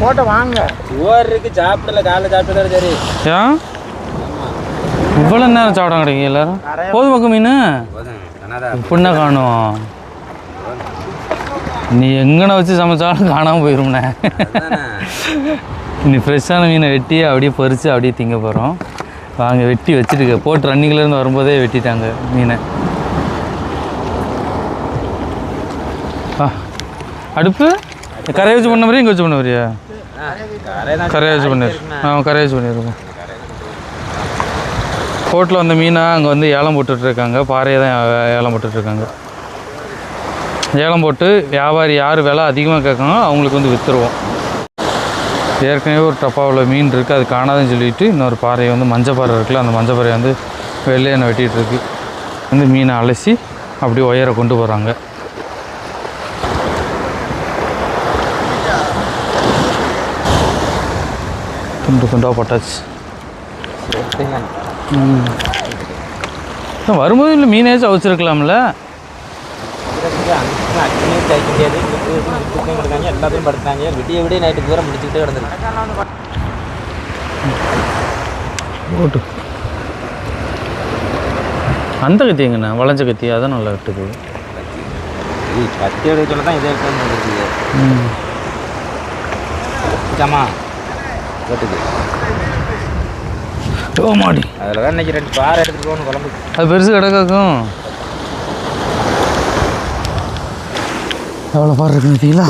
போட்ட வாங்க. சோறு இருக்கு சாப்பிடல காலைல சாப்பிட்டதோட சரி. ஏன்? இவ்வளோ நேரம் சாப்பிட கிடைக்கும் எல்லாரும்? போதும் பக்கம் மீன்? இப்படின்னா காணும்? நீ எங்கன வச்சு சமைச்சாலும் காணாமல் போயிரும்ண்ணே நீ ஃப்ரெஷ்ஷான மீனை வெட்டி அப்படியே பறித்து அப்படியே திங்க போகிறோம் வாங்க வெட்டி வச்சுட்டு போட்டு ரன்னிங்லேருந்து வரும்போதே வெட்டிட்டாங்க மீனை. ஆ அடுப்பு? கரையை வச்சு பண்ண மாதிரியா இங்கே வச்சு பண்ண மாதிரியா கரையை வச்சு பண்ணிடு ஆ கரையை வச்சு பண்ணிடுவோம் போட்டில் வந்த மீனை அங்கே வந்து ஏலம் போட்டுட்ருக்காங்க. பாறையை தான் ஏலம் போட்டுட்ருக்காங்க. ஏலம் போட்டு வியாபாரி யார் விலை அதிகமாக கேட்காங்களோ அவங்களுக்கு வந்து விற்றுருவோம் ஏற்கனவே ஒரு டப்பாவில் மீன் இருக்குது அது காணாதுன்னு சொல்லிட்டு இன்னொரு பாறையை வந்து மஞ்சப்பாறை இருக்குல்ல அந்த மஞ்சப்பாறையை வந்து வெள்ளையனை வெட்டிகிட்டு இருக்கு வந்து மீனை அலசி அப்படியே ஒயரை கொண்டு போகிறாங்க துண்டு துண்டாக போட்டாச்சு. வரும்போது இல்லை மீனாச்சும் அவிச்சிருக்கலாம்ல? எல்லாத்தையும் படுத்தாங்க. விடிய விடிய நைட்டு பூரா முடிச்சுக்கிட்டே கிடந்துருக்கு. ஓட்டு அந்த கத்தி எங்கண்ணா? வளைஞ்ச கத்தி. அதான் நல்லா விட்டுது கத்தி எடுக்க சொல்ல தான் இதே இருக்குன்னு வந்துருக்குது ம். சாமா போட்டுக்கு ஓ மாடி. அதில் தான் இன்னைக்கு ரெண்டு பாறை எடுத்துகிட்டு போகணும் குழம்புக்கு. அது பெருசு கிடக்காக்கும். எவ்வளோ பாரு இருக்கு பார்த்தீங்களா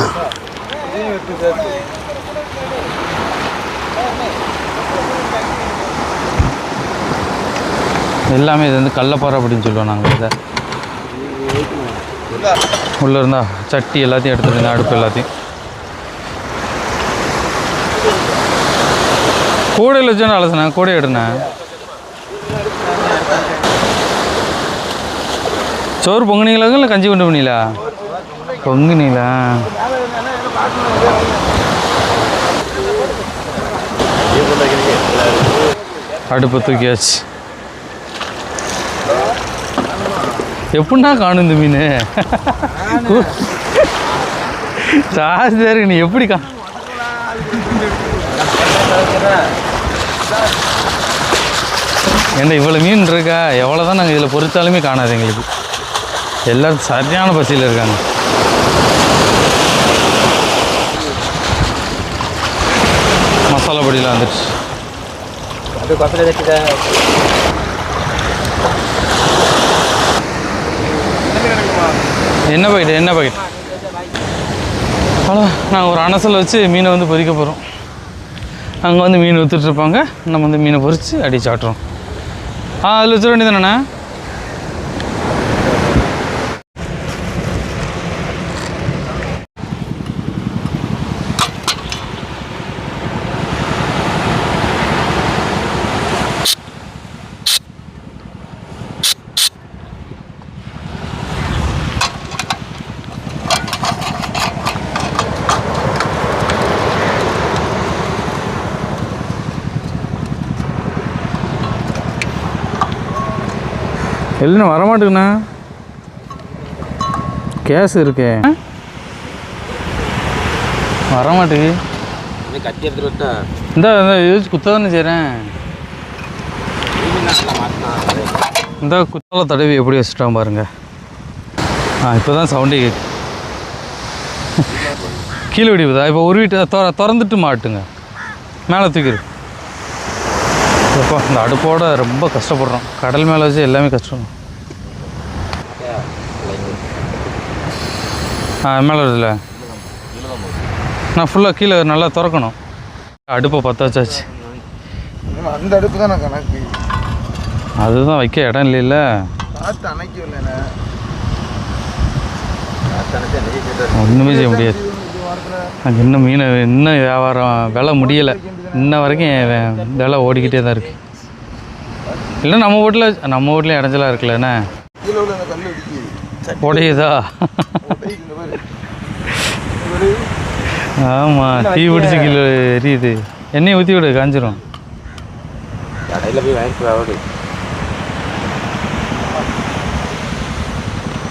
எல்லாமே இது வந்து கள்ளப்பாறை அப்படின்னு சொல்லுவோம் நாங்கள் இதை. உள்ளே இருந்தா சட்டி எல்லாத்தையும் எடுத்துட்டு இருந்தேன் அடுப்பு எல்லாத்தையும். கூடையில் வச்சோன்னு அலசினேன் கூடை எடுனேன். சோறு பொங்குனீங்களா இல்லை கஞ்சி கொண்டு போனீங்களா? பொங்குனீங்களா? அடுப்பு தூக்கியாச்சு. எப்படின்னா காணும் இந்த மீன்? ஜாஸ்தியாக இருக்கு நீ எப்படி கா ஏன்னா இவ்வளோ மீன் இருக்கா? எவ்வளோ தான் நாங்கள் இதில் பொறிச்சாலுமே காணாது எங்களுக்கு. எல்லாரும் சரியான பசியில் இருக்காங்க. மசாலா பொடியெலாம் வந்துடுச்சு அது தட்டிட்ட என்ன பாக்கெட் என்ன பாக்கெட் அவ்வளோ நாங்கள் ஒரு அனசல் வச்சு மீனை வந்து பொரிக்க போகிறோம் அங்கே வந்து மீன் விற்றுட்ருப்பாங்க நம்ம வந்து மீனை பொரித்து அடிச்சாட்டுறோம் அதில் ஆ அதில் வச்சிட வேண்டியதானே எல்லாம் வரமாட்டேங்கண்ணா. கேஸ் இருக்கே. வரமாட்டேங்குது அப்படியே கத்தி எடுத்துட்டு விட்டா இந்த குத்த தானே செய்கிறேன் இந்த குத்தால தடவி எப்படி வச்சுட்டான் பாருங்க. ஆ இப்போ தான் சவுண்டே கேக்கு கீழே வெடிப்புதா இப்போ உருவிட்டு திற திறந்துட்டு மாட்டுங்க. மேலே தூக்கிடு அப்பா இந்த அடுப்போட ரொம்ப கஷ்டப்படுறோம். கடல் மேலே வச்சு எல்லாமே கஷ்டம். மேலே வருதுல்ல நான் ஃபுல்லாக கீழே நல்லா திறக்கணும். அடுப்பை பற்ற வச்சாச்சு. அந்த அடுப்பு தானே கணக்கு? அதுதான் வைக்க இடம் இல்லைல்ல. ஒன்றுமே செய்ய முடியாது. இன்னும் மீன் இன்னும் வியாபாரம் விலை முடியலை. இன்ன வரைக்கும் விலை ஓடிக்கிட்டே தான் இருக்குது இல்லை நம்ம வீட்டில் நம்ம வீட்லேயும் இடைஞ்சலா இருக்குல்லண்ணே உடையுதா? ஆமாம் தீ பிடிச்சி கீழே எரியுது. எண்ணெயை ஊற்றி விடு காஞ்சிரும். கடையில் போய் வாங்கிட்டு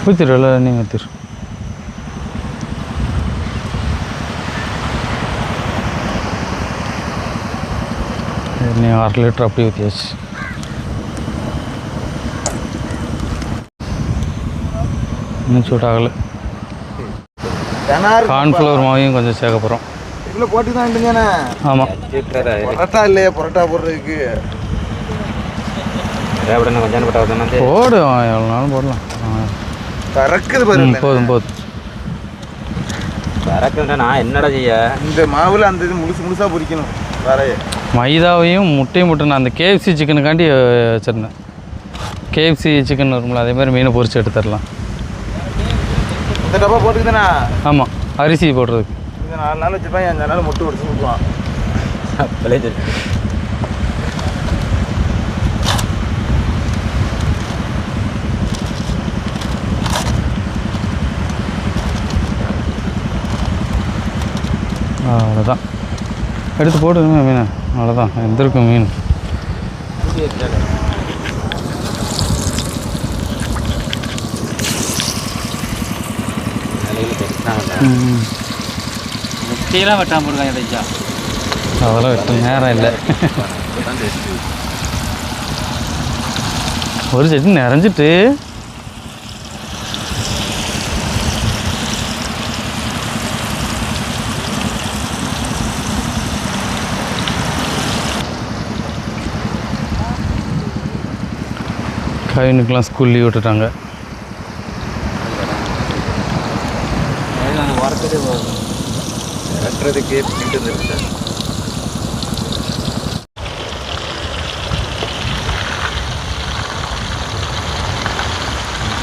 ஊற்றிடு எண்ணெய் ஊற்றிடு எண்ணெய் அரை லிட்டர் அப்படியே ஊற்றியாச்சு இன்னும் சூடாகலை கார்ன்ஃப்ளவர் மாவையும் கொஞ்சம் சேர்க்க போகிறோம் இவ்வளோ போட்டு தான் ஆமாம் பரோட்டா இல்லையா பரோட்டா போடுறதுக்கு. தேவையான கொஞ்சம் பட்டா வந்து போடும் எவ்வளோ நாளும் போடலாம். ஆ. கறக்குது பாருங்க போதும் போதும். நான் என்னடா செய்ய? இந்த மாவுல அந்த இது முழுசு முழுசா பொரிக்கணும் வரைய மைதாவையும் முட்டையும் முட்டை நான் அந்த கேஎஃப்சி சிக்கனுக்காண்டி வச்சுருந்தேன். கேஎஃப்சி சிக்கன் இருக்கும்ல அதே மாதிரி மீனை பொரிச்சு எடுத்துடலாம். இந்த டப்பா போட்டுக்கிட்டேனா ஆமாம் அரிசி போடுறதுக்கு இந்த நாலு நாள் வச்சுப்பான் அஞ்சு நாள் முட்டை உடச்சு விட்டுருவான் அப்பளே சரி அவ்வளோதான் எடுத்து போடுங்க மீன். அவ்வளோதான் எந்திருக்கும் மீன். முட்டையெல்லாம் வெட்டாமல் போடுறாங்க தைச்சா அதெல்லாம் வெட்ட நேரம் இல்லை. ஒரு செடி நிறைஞ்சிட்டு. கவினுக்கெலாம் ஸ்கூல் லீவ் விட்டுட்டாங்க. கட்டுறதுக்கு பிடிட்டு வந்துருக்கு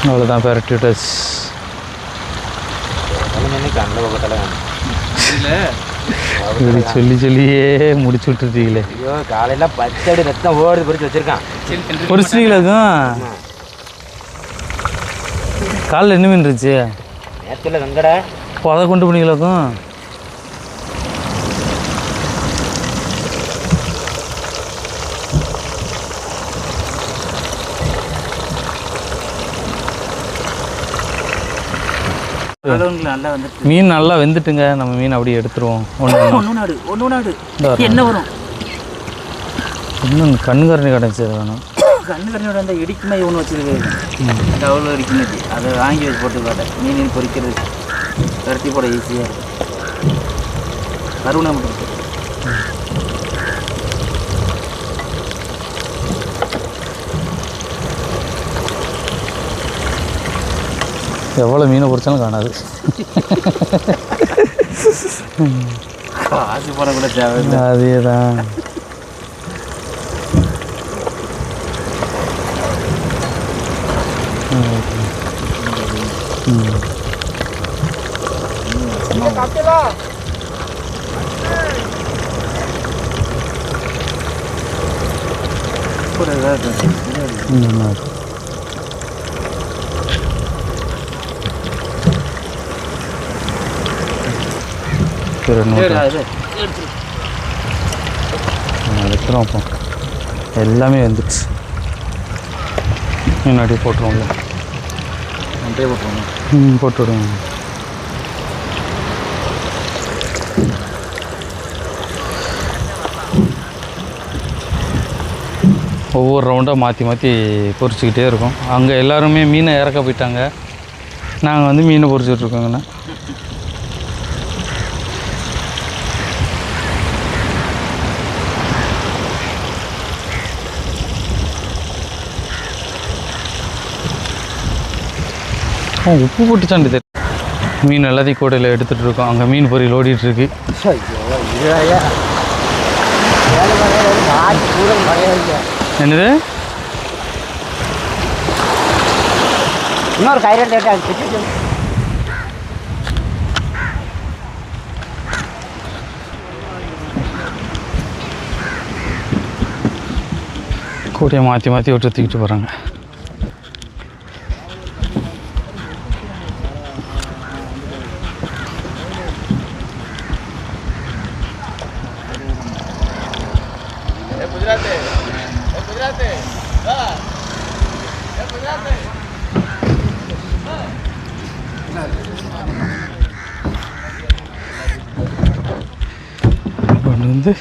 அவ்வளோதான் இல்லை இப்படி சொல்லி சொல்லியே முடிச்சு விட்டுட்டீங்களே ஐயோ காலையில் பச்சடி ரத்தம் ஓடுது பொறிச்சு வச்சிருக்கான். பொரிச்சிட்டீங்களாக்கும் காலைல என்ன மீன் இருந்துச்சு? நேரத்தில் வெங்கடா அதை கொண்டு போனீங்களாக்கும் அதொன்று மீன் நல்லா வெந்துட்டுங்க. நம்ம மீன் அப்படியே எடுத்துருவோம். ஒன்று நாடு ஒன்று நாடு. என்ன வரும்? இன்னும் கண்கரணி கிடச்சி வேணும். கண்ணு கண்ணியோட அந்த இடிக்குமே ஒன்று வச்சிருக்கு. அந்த அவ்வளோ இடிக்குமே அதை வாங்கி வச்சு போட்டு பார்த்தேன். மீன் பொரிக்கிறது கருத்தி போட ஈஸியாக இருக்கும் கருணை மட்டும் எவ்வளோ மீனை பொரிச்சாலும் காணாது. காசு போட கூட தேவையில்லை. அதே தான் கூட ஏதாவது வைக்கிறோம் அப்போ எல்லாமே வந்துடுச்சு முன்னாடி போட்டுருவோம்ல. அப்படியே போட்டுருவோம்? ம் போட்டு விடுங்க ஒவ்வொரு ரவுண்டாக மாற்றி மாற்றி பொரிச்சுக்கிட்டே இருக்கோம். அங்கே எல்லாருமே மீனை இறக்க போயிட்டாங்க. நாங்கள் வந்து மீனை பொரிச்சிட்டு உப்பு போட்டு சாண்டி தெரியும் மீன் எல்லாத்தையும் கூடையில் எடுத்துகிட்டு இருக்கோம். அங்கே மீன் பொரியல் ஓடிட்டு இருக்கு என்னது? இன்னொரு கேட்டால் கூடையை மாற்றி மாற்றி விட்டு தூக்கிட்டு போகிறாங்க கொண்டு வந்து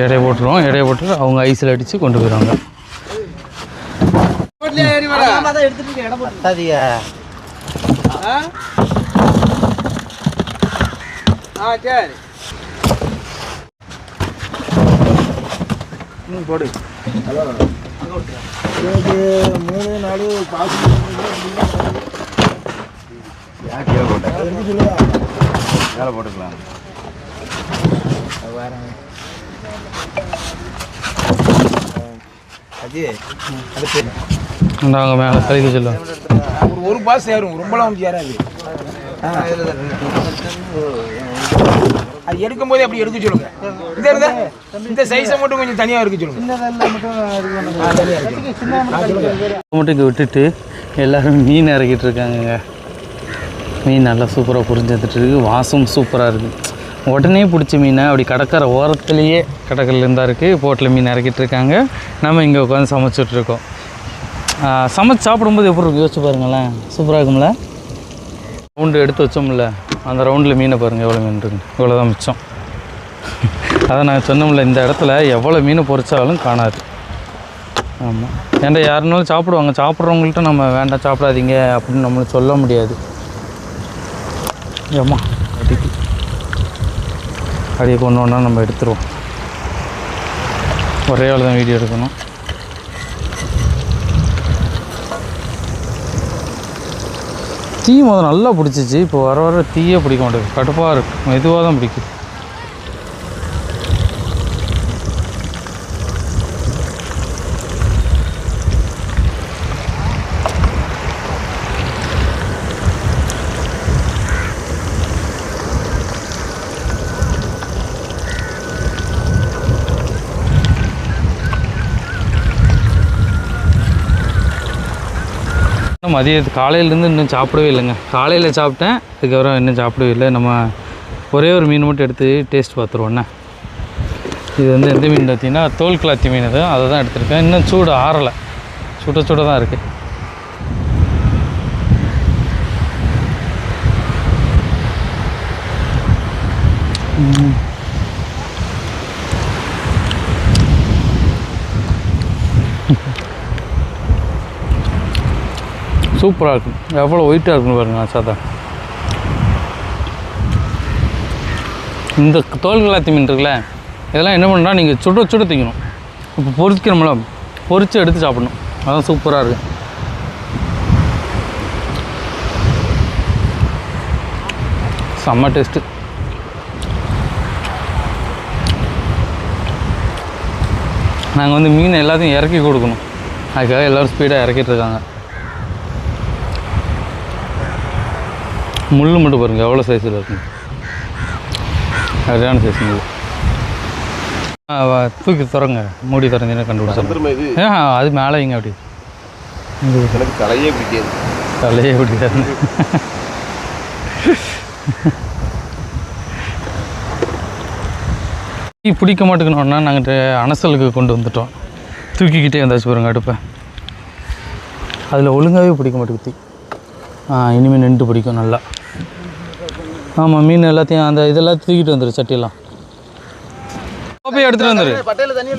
எடையை போட்டுருவோம் எடையை போட்டு அவங்க ஐஸில் அடித்து கொண்டு போயிடுவாங்க. ம் போடு. மூணு நாலு பாசு மேலே போட்டுக்கலாம். அஜி நாங்கள் மேலே கழிக்க சொல்லுவோம் ஒரு ஒரு பாஸ் ஏறும் ரொம்பலாம் வந்து ஏறாது. அது எடுக்கும் போதே அப்படி எடுக்க சொல்லுங்க இந்த இருந்தா இந்த சைஸை மட்டும் கொஞ்சம் தனியாக எடுக்க சொல்லுங்க. மட்டும் இங்கே விட்டுட்டு எல்லோரும் மீன் இறக்கிட்டு இருக்காங்கங்க. மீன் நல்லா சூப்பராக புரிஞ்சுட்டு இருக்கு. வாசம் சூப்பராக இருக்குது உடனே பிடிச்ச மீனை அப்படி கடற்கரை ஓரத்துலேயே கடற்கரையில் இருந்தா இருக்குது போட்டில் மீன் இறக்கிட்டு இருக்காங்க. நம்ம இங்கே உட்காந்து சமைச்சிட்டு இருக்கோம். சமைச்சு சாப்பிடும்போது எப்படி இருக்கும் யோசிச்சு பாருங்களேன். சூப்பராக இருக்கும்ல? ரவுண்டு எடுத்து வச்சோம்ல. அந்த ரவுண்டில் மீனை பாருங்கள் எவ்வளோ மீன் இருக்கு? இவ்வளோ தான் மிச்சம். அதை நான் சொன்னோம்ல இந்த இடத்துல எவ்வளோ மீன் பொறிச்சாலும் காணாது. ஆமாம் ஏன்டா யாருனாலும் சாப்பிடுவாங்க. சாப்பிட்றவங்கள்ட்ட நம்ம வேண்டாம் சாப்பிடாதீங்க அப்படின்னு நம்மளும் சொல்ல முடியாது. ஏம்மா அடிக்கு அப்படியே கொண்டு ஒன்றா நம்ம எடுத்துருவோம். ஒரே ஆள் தான் வீடியோ எடுக்கணும். தீ முதல் நல்லா பிடிச்சிச்சு. இப்போ வர வர தீயே பிடிக்க மாட்டேங்குது. கடுப்பாக இருக்குது மெதுவாக தான் பிடிக்குது. மதியத்து காலையிலேருந்து இன்னும் சாப்பிடவே இல்லைங்க. காலையில் சாப்பிட்டேன் அதுக்கப்புறம் இன்னும் சாப்பிடவே இல்லை. நம்ம ஒரே ஒரு மீன் மட்டும் எடுத்து டேஸ்ட் பார்த்துருவோண்ணே இது வந்து எந்த மீன் பார்த்தீங்கன்னா தோல் கிளாத்தி மீன் இது. அதை தான் எடுத்திருக்கேன். இன்னும் சூடு ஆறலை. சுட சுட தான் இருக்குது சூப்பராக இருக்கும். எவ்வளோ ஒயிட்டாக இருக்குன்னு பாருங்க சாதா இந்த தோல் கலாத்தி மீன் இருக்குல்ல இதெல்லாம் என்ன பண்ணுறா நீங்கள் சுட சுட திங்கணும். இப்போ பொரிக்கிறோம்ல பொரித்து எடுத்து சாப்பிடணும். அதான் சூப்பராக இருக்கு. செம்ம டேஸ்ட்டு நாங்கள் வந்து மீன் எல்லாத்தையும் இறக்கி கொடுக்கணும். அதுக்காக எல்லோரும் ஸ்பீடாக இறக்கிட்டு இருக்காங்க. முள் மட்டும் பாருங்கள் எவ்வளோ சைஸில் இருக்கும் சரியான சைஸ் முள் ஆ, தூக்கி திறங்க மூடி திறந்தீங்கன்னா இது? ஏன் அது மேலே வைங்க அப்படி? எனக்கு தலையே பிடிக்காது. தலையே பிடிக்காது. தீ பிடிக்க மாட்டேங்கணுன்னா நாங்கள் அனசலுக்கு கொண்டு வந்துட்டோம். தூக்கிக்கிட்டே வந்தாச்சு பாருங்க அடுப்பை. அதில் ஒழுங்காகவே பிடிக்க மாட்டேங்குது ஆ இனிமேல் நின்று பிடிக்கும் நல்லா. ஆமாம் மீன் எல்லாத்தையும் அந்த இதெல்லாம் தூக்கிட்டு வந்துரு சட்டியெல்லாம். கோப்பையை எடுத்துகிட்டு வந்துரு. பட்டையில் தண்ணி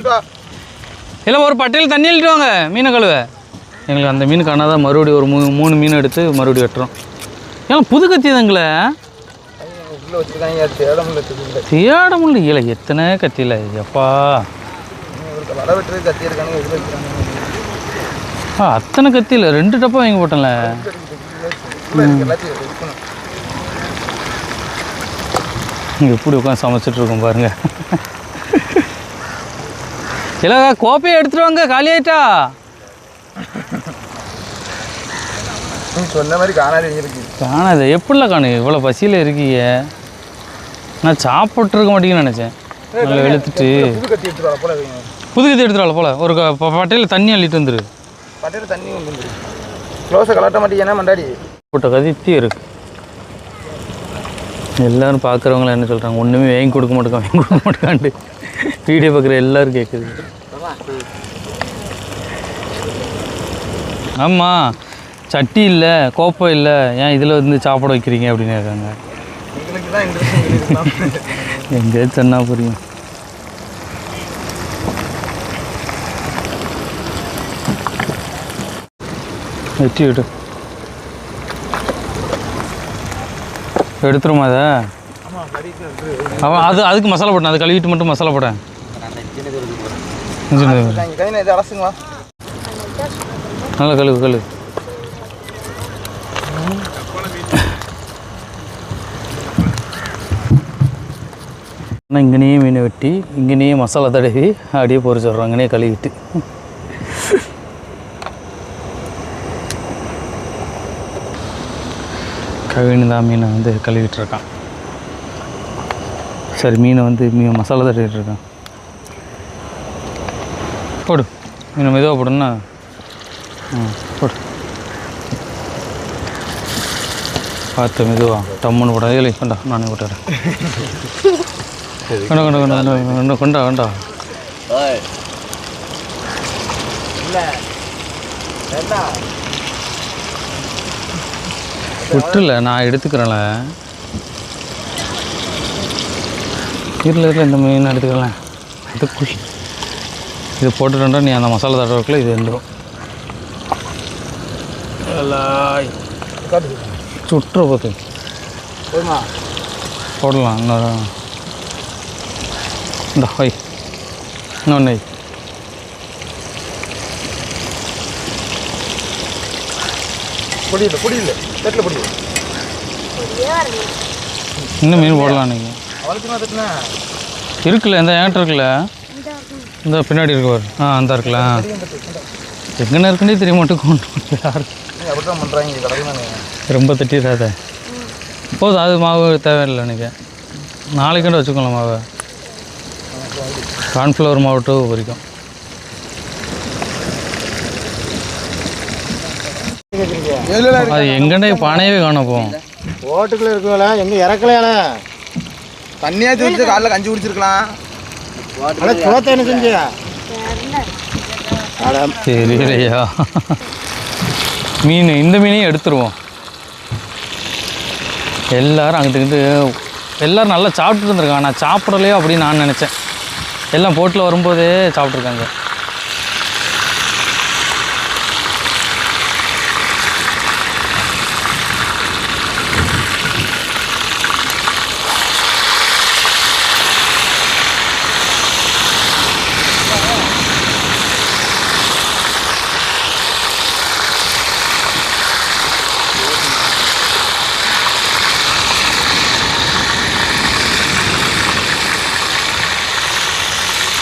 இல்லை ஒரு பட்டையில் தண்ணி எழுதிட்டு வாங்க மீனை கழுவ. எங்களுக்கு அந்த மீன் காணாதான் மறுபடியும் ஒரு மூணு மூணு மீன் எடுத்து மறுபடியும் வெட்டுறோம். ஏன்னா புது கத்தி தாங்களே உள்ள வச்சுருக்காங்க தேடம் இல்லை தெரியல தேட முடியல. இல்லை எத்தனை கத்தியில்? எப்பா ஆ அத்தனை கத்தியில்? ரெண்டு டப்பா வாங்கி போட்டேன்ல எல்லாத்தையும் இருக்கணும் இங்கே எப்படி உட்காந்து சமைச்சிட்டு இருக்கோம் பாருங்க. இல்லை கோப்பையை எடுத்துட்டு வாங்க காலி ஆயிட்டா நீ சொன்ன மாதிரி காணாது காணாது எப்படில காணு? இவ்வளோ பசியில் இருக்கீங்க. நான் சாப்பிட்ருக்க மாட்டேங்கன்னு நினச்சேன். நல்லா வெளுத்துட்டு. புது கத்தி எடுத்துட்டு வர போல ஒரு பட்டையில் தண்ணி அள்ளிட்டு வந்துரு. பட்டையில தண்ணி வந்துரு. க்ளோஸை கலட்ட மாட்டீங்கன்னா மண்டாடி. போட்ட கத்தி இருக்கு. எல்லோரும் பார்க்குறவங்களாம் என்ன சொல்கிறாங்க ஒன்றுமே வாங்கி கொடுக்க மாட்டேங்க வாங்கி கொடுக்க மாட்டேங்கான்ட்டு வீடியோ பார்க்குற எல்லோரும் கேட்குது ஆமாம் சட்டி இல்லை கோப்பம் இல்லை ஏன் இதில் வந்து சாப்பிட வைக்கிறீங்க அப்படின்னு கேட்குறாங்க எங்களுக்கு தான் எங்கே புரியும். வெட்டி விட்டு எடுத்துருமா அதை? அவன் அது அதுக்கு மசாலா போட்டேன். அது கழுவிட்டு மட்டும் மசாலா போட்டேன். நல்லா கழுவு கழுவு. இங்கேயே மீனை வெட்டி இங்கேயே மசாலா தடவி அப்படியே பொரிச்சிடுறோம் அங்கேயே கழுவிட்டு. கவினு மீனை வந்து கழுவிட்டுருக்கான். சரி மீனை வந்து மீன் மசாலா தட்டிகிட்ருக்கான் போடு. மீனை மெதுவாக போடுன்னா ம் போடு. பார்த்து மெதுவா. டம்முன்னு போட. இல்லை கொண்டா. நானே போட்டுறேன் கொண்டா கொண்டா கொண்டா கொண்டா கொண்டா கொண்டா கொண்டா விட்டுல நான் எடுத்துக்கிறேன்ல. இதில் இதில் இந்த மீன் எடுத்துக்கிறேன் இது குஷி. இது போட்டுட்டா நீ அந்த மசாலா தடவைக்குள்ள இது வந்துடும் சுட்டுற போது. போடலாம் இன்னொரு. இந்த ஹை. இன்னொன்று பொடியில்லை பொடியில்லை. தட்டில் பொடி. இன்னும் மீன் போடலாம் நீங்கள் தட்டினா? இருக்குல்ல இந்த ஏன்ட்ட இருக்குல்ல? இந்த பின்னாடி இருக்கு பாரு. ஆ அந்த இருக்குல்ல. எங்கன்னு இருக்குன்னே தெரிய மாட்டேன் கொண்டு யாரு. பண்ணுறாங்க ரொம்ப தட்டிடாத போதும் அது மாவு தேவையில்லை எனக்கு நாளைக்கு வச்சுக்கலாம் மாவை. கார்ன்ஃப்ளவர் மாவு பொரிக்கும் அது எங்கன்னே பானையவே காண போகும் ஓட்டுக்குள்ள இருக்கல எங்க இறக்கலையால தண்ணியாக தூக்கி காலைல கஞ்சி குடிச்சிருக்கலாம். என்ன செஞ்சியா தெரியலையா? மீன் இந்த மீனையும் எடுத்துருவோம். எல்லாரும் அங்கிட்டு எல்லாரும் நல்லா சாப்பிட்டுட்டு இருந்திருக்காங்க. நான் சாப்பிடலையோ அப்படின்னு நான் நினச்சேன். எல்லாம் போட்டில் வரும்போதே சாப்பிட்ருக்காங்க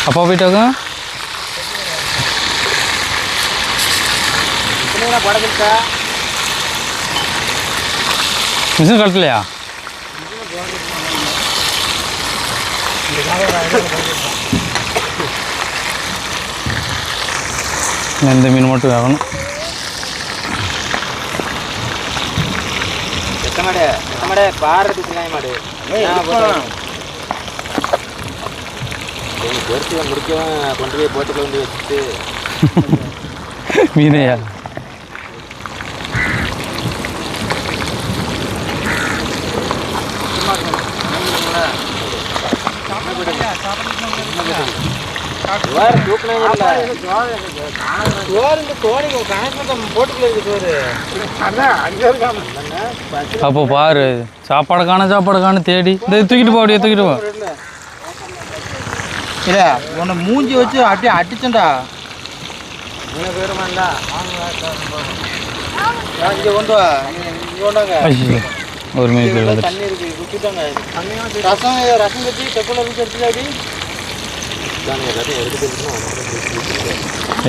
அப்பா போயிட்டாங்க மிஷின் கழட்டலையா? இந்த மீன் மட்டும் வேகணும். எத்த மாடு? எத்த மாடு? பாடுறதுக்கு மாடு. பொறுத்து முடிக்கவும் கொண்டு போய் போட்டுக்குள்ள வந்து வச்சுட்டு. மீனையா? அப்போ பாரு சாப்பாடு காண சாப்பாடு காண தேடி. இந்த தூக்கிட்டு போ அப்படியே தூக்கிட்டு போ. இல்ல உன்னை மூஞ்சி வச்சு அப்படியே அடிச்சண்டா ஒரு விழுந்துட்டு. தண்ணி இருக்கு குடிச்சிட்டாங்க ரசம் ரசம் கட்டி வச்சு எடுத்துக்காடி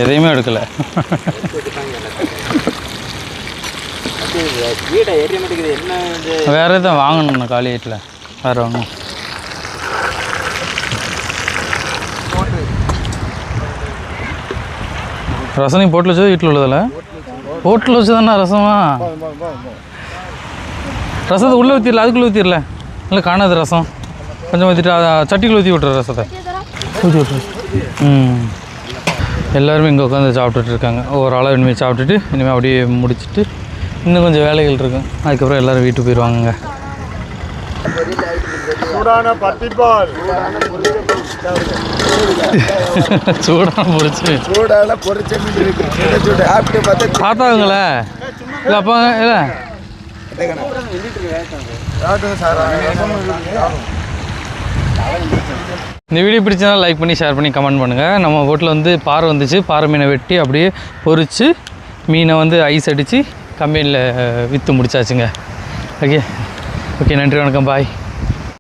எதையுமே எடுக்கலை. வேறு எதுவும் வாங்கணும் காலி வீட்டில். வேறு வாங்கணும் ரசம் நீ போட்டில் வச்சது வீட்டில் உள்ளதில்ல போட்டில் வச்சு தானே ரசமா? ரசத்தை உள்ளே ஊற்றிடல அதுக்குள்ளே ஊற்றிடல இல்லை காணாது ரசம். கொஞ்சம் ஊற்றிட்டு சட்டிக்குள்ளே ஊற்றி விட்ரு ரசத்தை. ஊற்றி விட்ரு ம். எல்லாருமே இங்கே உட்காந்து சாப்பிட்டுட்டு இருக்காங்க. ஒரு அளவு இனிமேல் சாப்பிட்டுட்டு இனிமேல் அப்படியே முடிச்சுட்டு இன்னும் கொஞ்சம் வேலைகள் இருக்கும். அதுக்கப்புறம் எல்லோரும் வீட்டுக்கு போயிடுவாங்கங்க. சூடான பொரிச்சு சூடால பொரிச்ச மீன் இருக்கு. சுட சுட சாப்பிட்டு பார்த்தா பார்த்தாங்களே இல்லை அப்பா இல்லை இந்த வீடியோ பிடிச்சா லைக் பண்ணி ஷேர் பண்ணி கமெண்ட் பண்ணுங்கள் நம்ம வீட்டில் வந்து பாறை வந்துச்சு. பாறை மீனை வெட்டி அப்படியே பொரித்து மீனை வந்து ஐஸ் அடித்து கம்பெனியில் விற்று முடிச்சாச்சுங்க. ஓகே ஓகே நன்றி வணக்கம். பாய்